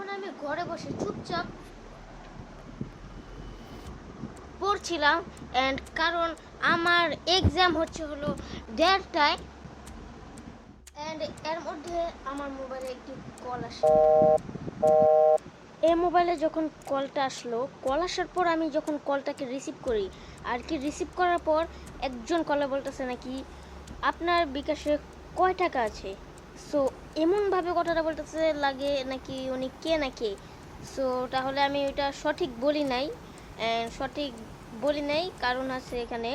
এখন আমি ঘরে বসে চুপচাপ পড়ছিলাম অ্যান্ড কারণ আমার এক্সাম হচ্ছে হলো দেড়টায় অ্যান্ড এর মধ্যে আমার মোবাইলে একটি কল আসে এই মোবাইলে যখন কলটা আসলো কল আসার পর আমি যখন কলটাকে রিসিভ করি, আর কি রিসিভ করার পর একজন কলে বলতেছে নাকি, আপনার বিকাশে কয় টাকা আছে? সো এমনভাবে কথাটা বলতেছে, লাগে নাকি উনি কে না কে সো তাহলে আমি ওইটা সঠিক বলি নাই সঠিক বলি নাই, কারণ আছে এখানে।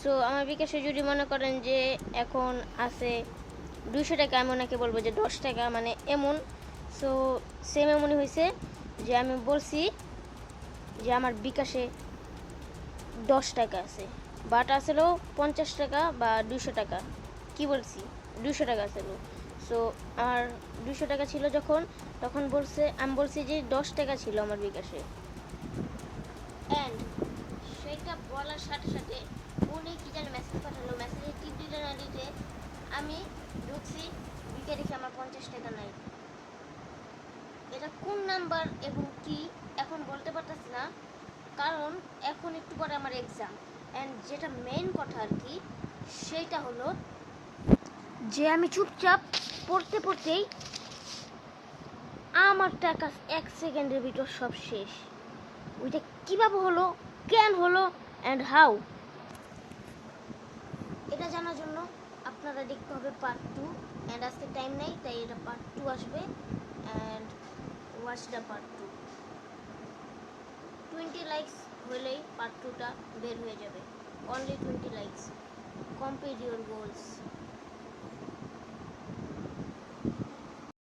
সো আমার বিকাশে যদি মনে করেন যে এখন আছে দুইশো টাকা, আমি ওনাকে বলব যে দশ টাকা মানে এমন। সো সেম এমনই হয়েছে যে আমি বলছি যে আমার বিকাশে দশ টাকা আছে। বাট আসলেও পঞ্চাশ টাকা বা দুশো টাকা। কি বলছি? দুশো টাকা ছিল সো আর দুশো টাকা ছিল যখন, তখন বলছে, আমি বলছি যে দশ টাকা ছিল আমার বিকাশে। অ্যান্ড সেটা বলার সাথে সাথে উনি কি যেন মেসেজ পাঠালো মেসেজে টিপ দিতে না দিতে। আমি ঢুকছি দিকে দেখি আমার পঞ্চাশ টাকা নাই। এটা কোন নাম্বার এবং কি, এখন বলতে পারতেছি না। কারণ এখন একটু পরে আমার এক্সাম অ্যান্ড যেটা মেন কথা আর কি সেইটা হলো যে আমি চুপচাপ পড়তে পড়তেই আমার টাকা এক সেকেন্ডের ভিতর সব শেষ। ওইটা কীভাবে হলো, কেন হলো অ্যান্ড হাউ এটা জানার জন্য আপনারা দেখতে হবে পার্ট টু অ্যান্ড আজকে টাইম নেই, তাই এটা পার্ট টু আসবে and watch the part two twenty likes হলেই পার্ট টুটা বের হয়ে যাবে। Only twenty likes complete your goals